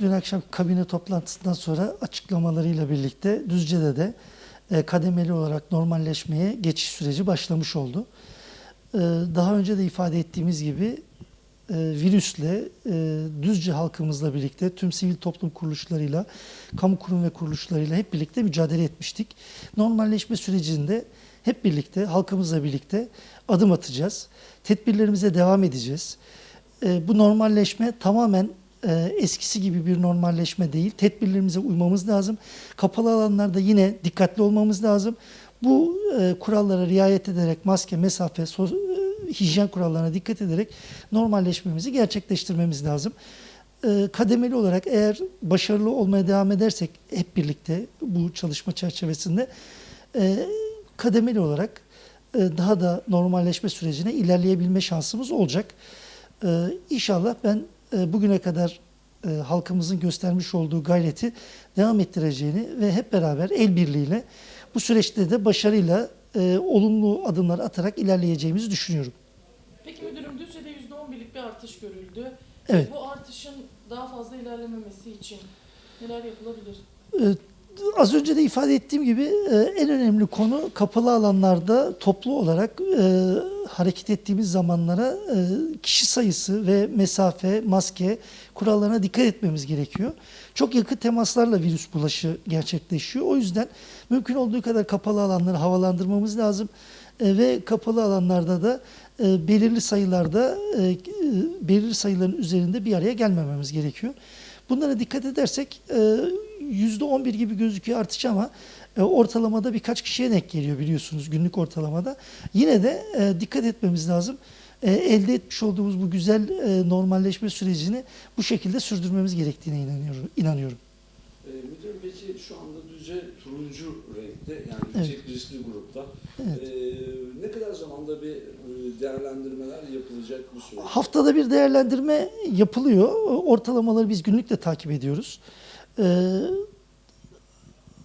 Dün akşam kabine toplantısından sonra açıklamalarıyla birlikte Düzce'de de e, kademeli olarak normalleşmeye geçiş süreci başlamış oldu. E, Daha önce de ifade ettiğimiz gibi e, virüsle Düzce halkımızla birlikte tüm sivil toplum kuruluşlarıyla, kamu kurum ve kuruluşlarıyla hep birlikte mücadele etmiştik. Normalleşme sürecinde hep birlikte, halkımızla birlikte adım atacağız. Tedbirlerimize devam edeceğiz. Bu normalleşme tamamen e, eskisi gibi bir normalleşme değil. Tedbirlerimize uymamız lazım. Kapalı alanlarda yine dikkatli olmamız lazım. Bu e, kurallara riayet ederek maske, mesafe, sos- e, hijyen kurallarına dikkat ederek normalleşmemizi gerçekleştirmemiz lazım. E, kademeli olarak eğer başarılı olmaya devam edersek hep birlikte bu çalışma çerçevesinde e, kademeli olarak e, daha da normalleşme sürecine ilerleyebilme şansımız olacak. E, İnşallah ben bugüne kadar e, halkımızın göstermiş olduğu gayreti devam ettireceğini ve hep beraber el birliğiyle bu süreçte de başarıyla e, olumlu adımlar atarak ilerleyeceğimizi düşünüyorum. Peki müdürüm Düzce'de %11'lik bir artış görüldü. Evet. Bu artışın daha fazla ilerlememesi için neler yapılabilir? Az önce de ifade ettiğim gibi e, en önemli konu kapalı alanlarda toplu olarak e, hareket ettiğimiz zamanlara e, kişi sayısı ve mesafe, maske kurallarına dikkat etmemiz gerekiyor. Çok yakın temaslarla virüs bulaşı gerçekleşiyor. O yüzden mümkün olduğu kadar kapalı alanları havalandırmamız lazım. E, ve kapalı alanlarda da e, belirli sayılarda e, e, belirli sayıların üzerinde bir araya gelmememiz gerekiyor. Bunlara dikkat edersek e, %11 gibi gözüküyor artış ama e, ortalamada birkaç kişiye denk geliyor biliyorsunuz günlük ortalamada. Yine de e, dikkat etmemiz lazım. E, Elde etmiş olduğumuz bu güzel e, normalleşme sürecini bu şekilde sürdürmemiz gerektiğine inanıyorum. inanıyorum. Ee, müdürüm peki şu anda Düzce turuncu renkte yani yüksek riskli grupta. Evet. Ee, ne kadar zamanda bir e, değerlendirmeler yapılacak bu süreç? Haftada bir değerlendirme yapılıyor. Ortalamaları biz günlük de takip ediyoruz. Ee,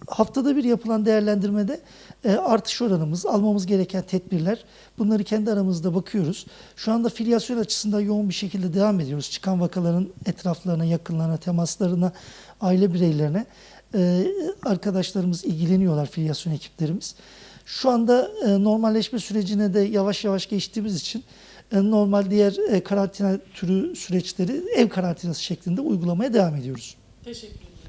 haftada bir yapılan değerlendirmede e, artış oranımız, almamız gereken tedbirler bunları kendi aramızda bakıyoruz. Şu anda filyasyon açısından yoğun bir şekilde devam ediyoruz. Çıkan vakaların etraflarına, yakınlarına, temaslarına, aile bireylerine e, arkadaşlarımız ilgileniyorlar, filyasyon ekiplerimiz. Şu anda e, normalleşme sürecine de yavaş yavaş geçtiğimiz için e, normal diğer karantina türü süreçleri ev karantinası şeklinde uygulamaya devam ediyoruz. Teşekkür ederim.